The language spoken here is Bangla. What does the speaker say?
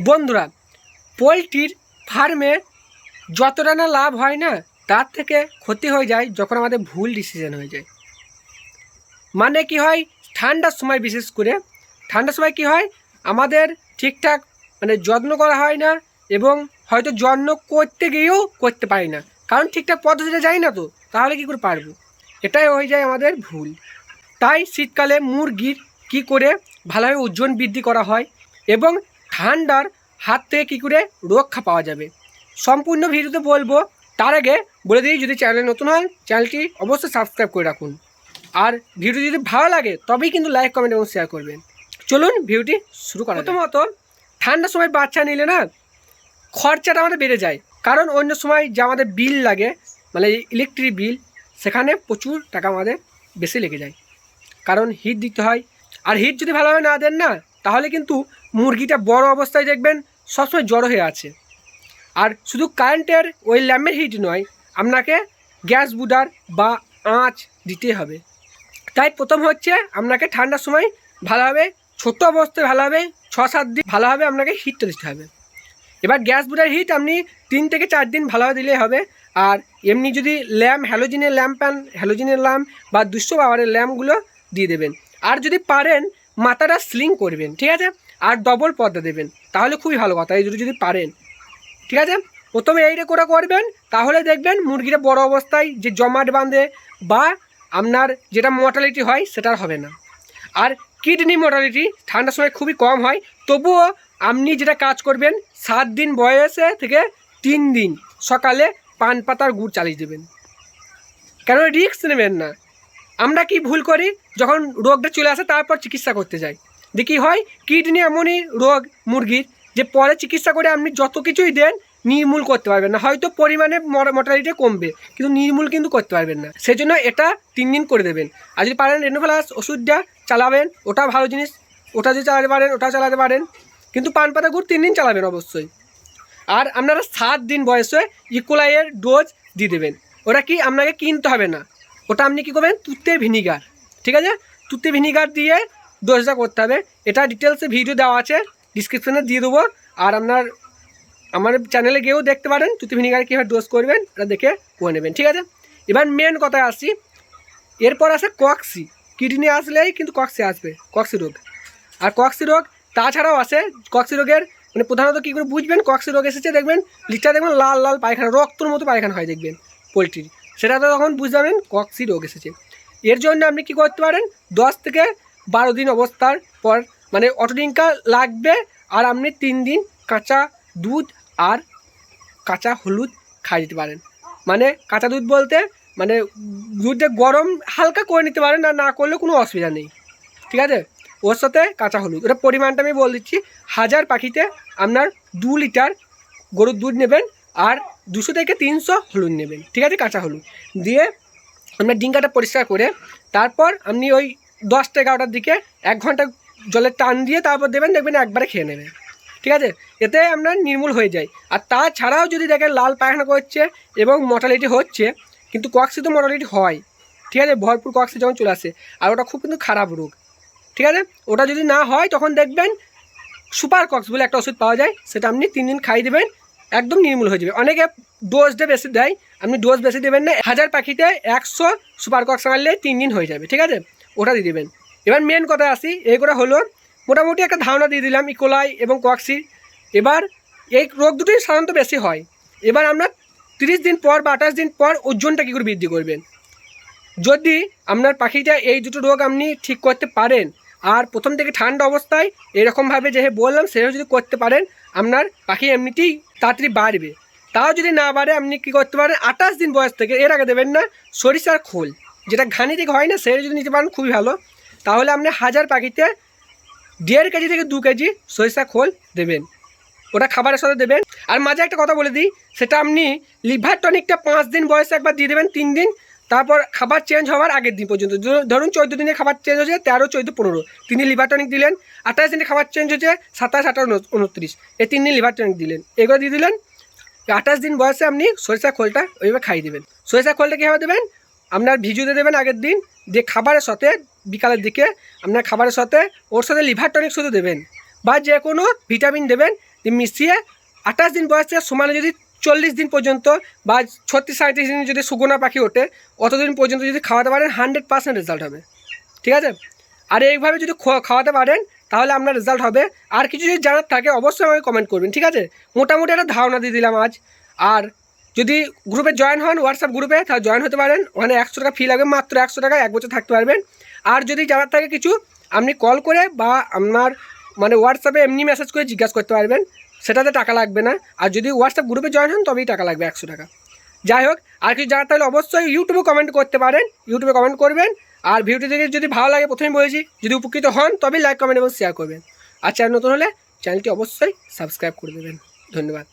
বন্ধুরা, পোলট্রির ফার্মে যতটা না লাভ হয় না, তার থেকে ক্ষতি হয়ে যায় যখন আমাদের ভুল ডিসিশন হয়ে যায়। মানে কি হয়? ঠান্ডার সময় বিশেষ করে, ঠান্ডার সময় কি হয়? আমাদের ঠিকঠাক মানে যত্ন করা হয় না এবং হয়তো যত্ন করতে গিয়েও করতে পারি না। কারণ ঠিকঠাক পদ্ধতিতে যাই না তো, তাহলে কি করে পারব? এটাই হয়ে যায় আমাদের ভুল। তাই শীতকালে মুরগির কি করে? ভালোভাবে ওজন বৃদ্ধি করা হয় এবং ঠান্ডার হাত থেকে কী করে রক্ষা পাওয়া যাবে? সম্পূর্ণ ভিডিওতে বলব, তার আগে বলে দিই, যদি চ্যানেল নতুন হয় চ্যানেলটি অবশ্যই সাবস্ক্রাইব করে রাখুন। আর ভিডিও যদি ভালো লাগে, তবেই কিন্তু লাইক কমেন্ট এবং শেয়ার করবেন। চলুন ভিডিওটি শুরু করা। প্রথমত, ঠান্ডার সময় বাচ্চা নিলে না, খরচাটা আমাদের বেড়ে যায়। কারণ অন্য সময় যে আমাদের বিল লাগে মানে ইলেকট্রিক বিল সেখানে প্রচুর টাকা আমাদের বেশি লেগে যায়। কারণ হিট দিতে হয়। আর হিট যদি ভালোভাবে না দেন না তাহলে কিন্তু মুরগিটা বড় অবস্থায় দেখবেন সবসময় জড়ো হয়ে আছে। আর শুধু কারেন্টের ওই ল্যাম্পের হিট নয়, আপনাকে গ্যাস বুডার বা আঁচ দিতে হবে। তাই প্রথম হচ্ছে আপনাকে ঠান্ডার সময় ভালোভাবে ছোট অবস্থায় ভালোভাবে ছ সাত দিন ভালোভাবে আপনাকে হিটটা দিতে হবে। এবার গ্যাস বুডার হিট আপনি তিন থেকে চার দিন ভালোভাবে দিলেই হবে। আর এমনি যদি ল্যাম্প হ্যালোজিনের ল্যাম্প পান হ্যালোজিনের ল্যাম্প বা দুশো পাওয়ারের ল্যাম্পগুলো দিয়ে দেবেন। আর যদি পারেন মাথাটা স্লিং করবেন, ঠিক আছে? আর ডবল পর্দা দেবেন, তাহলে খুবই ভালো কথা, এই দুটো যদি পারেন, ঠিক আছে? প্রথমে এইটা করে করবেন, তাহলে দেখবেন মুরগিটা বড় অবস্থায় যে জমাট বাঁধে বা আপনার যেটা মর্টালিটি হয় সেটা হবে না। আর কিডনি মর্টালিটি ঠান্ডার সময় খুবই কম হয়, তবুও আপনি যেটা কাজ করবেন, সাত দিন বয়সে থেকে তিন দিন সকালে পান পাতার গুড় চালিয়ে দেবেন। কেন রিস্ক নেবেন না? আমরা কি ভুল করি? যখন রোগটা চলে আসে, তারপর চিকিৎসা করতে যাই। দেখি হয়? কিডনি এমনই রোগ, মুরগির, যে পরে চিকিৎসা করে আপনি যত কিছুই দেন, নির্মূল করতে পারবেন না। হয়তো পরিমাণে মর্টালিটি কমবে, কিন্তু নির্মূল কিন্তু করতে পারবেন না। সেজন্য এটা তিন দিন করে দেবেন। আর যদি পারেন রেনোফ্লাস ওষুধটা চালাবেন, ওটা ভালো জিনিস। ওটা যদি চালাতে পারেন, ওটা চালাতে পারেন। কিন্তু পান পাতা গুড় তিন দিন চালাবেন অবশ্যই। আর আপনারা সাত দিন বয়সে ইকোলাইয়ের ডোজ দিয়ে দেবেন। ওটা কি আপনাকে কিনতে হবে না। ওটা আপনি কী করবেন? তুতে ভিনিগার। ঠিক আছে? তুতে ভিনিগার দিয়ে ডোজটা করতে হবে। এটা ডিটেলসে ভিডিও দেওয়া আছে। ডিসক্রিপশানে দিয়ে দেবো। আর আপনার, আমার চ্যানেলে গিয়েও দেখতে পারেন তুতে ভিনিগার কীভাবে ডোজ করবেন, এটা দেখে করে নেবেন। ঠিক আছে? এবার মেন কথায় আসি। এরপর আসে কক্সি কিডনি আসলেই কিন্তু কক্সি আসবে কক্সি রোগ। আর কক্সি রোগ, তাছাড়াও আসে কক্সি রোগের মানে প্রধানত কী করে বুঝবেন? কক্সি রোগ এসেছে, দেখবেন, লিটার দেখবেন লাল লাল পায়খানা, রক্তর মতো পায়খানা হয়, দেখবেন, পোলট্রির। সেটা তো তখন বুঝতে পারবেন কক্সি রোগ এসেছে। এর জন্য আপনি কি করতে পারেন? দশ থেকে বারো দিন অবস্থার পর মানে অটোডিঙ্কা লাগবে, আর আপনি তিন দিন কাঁচা দুধ আর কাঁচা হলুদ খাই দিতে পারেন। মানে কাঁচা দুধ বলতে মানে দুধটা গরম হালকা করে নিতে পারেন, আর না করলে কোনো অসুবিধা নেই। ঠিক আছে? ওর সাথে কাঁচা হলুদ। ওটা পরিমাণটা আমি বলে দিচ্ছি। হাজার পাখিতে আপনার দু লিটার গরুর দুধ নেবেন, আর দুশো থেকে তিনশো হলুদ নেবেন। ঠিক আছে? কাঁচা হলুদ। দিয়ে আপনার ডিঙ্কাটা পরিষ্কার করে তারপর আপনি ওই দশটা এগারোটার দিকে এক ঘণ্টা জলের টান দিয়ে তারপর দেবেন, দেখবেন একবারে খেয়ে নেবেন ঠিক আছে? এতে আপনার নির্মূল হয়ে যায় আর তাছাড়াও যদি দেখেন লাল পায়খানা করছে এবং মর্টালিটি হচ্ছে, কিন্তু কক্সি তো মর্টালিটি হয়। ঠিক আছে? ভরপুর কক্সি যখন চলে আসে, আর ওটা খুব কিন্তু খারাপ রোগ। ঠিক আছে? ওটা যদি না হয়, তখন দেখবেন সুপার কক্স বলে একটা ওষুধ পাওয়া যায়, সেটা আপনি তিন দিন খাই দেবেন একদম নির্মূল হয়ে যাবে। অনেকে ডোজটা বেশি দেয়, আপনি ডোজ বেশি দেবেন না, হাজার পাখিতে একশো সুপার কক্স মারলে তিন দিন হয়ে যাবে, ঠিক আছে? ওটা দিয়ে দেবেন। এবার মেন কথা আসি এই এইগুলো হলো মোটামুটি একটা ধারণা দিয়ে দিলাম ইকোলাই এবং কক্সি এবার এই রোগ দুটোই সাধারণত বেশি হয়। এবার আমরা তিরিশ দিন পর বা আঠাশ দিন পর ওজনটা কী করে বৃদ্ধি করবেন যদি আপনার পাখিটা এই দুটো রোগ আপনি ঠিক করতে পারেন, আর প্রথম থেকে ঠান্ডা অবস্থায় এরকমভাবে যে বললাম, সেভাবে যদি করতে পারেন, আপনার পাখি এমনিতেই তাড়াতাড়ি বাড়বে। তাও যদি না বাড়ে, আপনি কী করতে পারেন? আঠাশ দিন বয়স থেকে, এর আগে দেবেন না, সরিষার খোল। যেটা ঘানি থেকে হয় না, সেটা যদি নিতে পারেন, খুবই ভালো। তাহলে আপনি হাজার পাখিতে দেড় কেজি থেকে দু কেজি সরিষা খোল দেবেন। ওটা খাবারের সাথে দেবেন। আর মাঝে একটা কথা বলে দিই, সেটা আপনি লিভার টনিকটা পাঁচ দিন বয়সে একবার দিয়ে দেবেন, তিন দিন। তারপর খাবার চেঞ্জ হওয়ার আগের দিন পর্যন্ত। ধরুন- চোদ্দ দিনে খাবার চেঞ্জ হয়েছে তেরো, চোদ্দ, পনেরো। তিনি লিভার টনিক দিলেন, আঠাশ দিনে খাবার চেঞ্জ হয়েছে সাতাশ উন- উনত্রিশ। এই তিন দিন লিভার টনিক দিলেন। এগুলো দিয়ে দিলেন, আঠাশ দিন বয়সে আপনি সরিষা খোলটা ওইভাবে খাইয়ে দেবেন। সরিষা খোলটা কীভাবে দেবেন? আপনার ভিজুতে দেবেন আগের দিন, দিয়ে খাবারের সাথে, বিকালের দিকে আপনার খাবারের সাথে, ওর সাথে লিভার টনিক শুধু দেবেন। বা যে কোনো ভিটামিন দেবেন মিশিয়ে আঠাশ দিন বয়সে সমানে যদি চল্লিশ দিন পর্যন্ত বা ছত্রিশ সাঁত্রিশ দিন যদি সুগুনা পাখি ওঠে, অতদিন পর্যন্ত যদি খাওয়াতে পারেন হান্ড্রেড পার্সেন্ট রেজাল্ট হবে। ঠিক আছে? আর এইভাবে যদি খাওয়াতে পারেন, তাহলে আপনার রেজাল্ট হবে। আর কিছু যদি জানার থাকে, অবশ্যই আমাকে কমেন্ট করবেন, ঠিক আছে? মোটামুটি একটা ধারণা দিয়ে দিলাম আজ। আর যদি গ্রুপে জয়েন হন হোয়াটসঅ্যাপ গ্রুপে তাহলে জয়েন হতে পারেন। ওখানে একশো টাকা ফি লাগবে, মাত্র একশো টাকা এক বছর থাকতে পারবেন। আর যদি জানার থাকে কিছু, আপনি কল করে বা আপনার মানে হোয়াটসঅ্যাপে এমনি মেসেজ করে জিজ্ঞাসা করতে পারবেন। সেটাতে টাকা লাগবে না। আর যদি হোয়াটসঅ্যাপ গ্রুপে জয়েন হন, তবেই টাকা লাগবে, একশো টাকা। যাই হোক, আর কিছু জানার তাহলে অবশ্যই ইউটিউবে কমেন্ট করতে পারেন। ইউটিউবে কমেন্ট করবেন। আর ভিডিওটি দেখে যদি ভালো লাগে, প্রথমেই বলেছি, যদি উপকৃত হন, তবেই লাইক কমেন্ট এবং শেয়ার করবেন। আর চ্যানেল নতুন হলে চ্যানেলটি অবশ্যই সাবস্ক্রাইব করে দেবেন। ধন্যবাদ।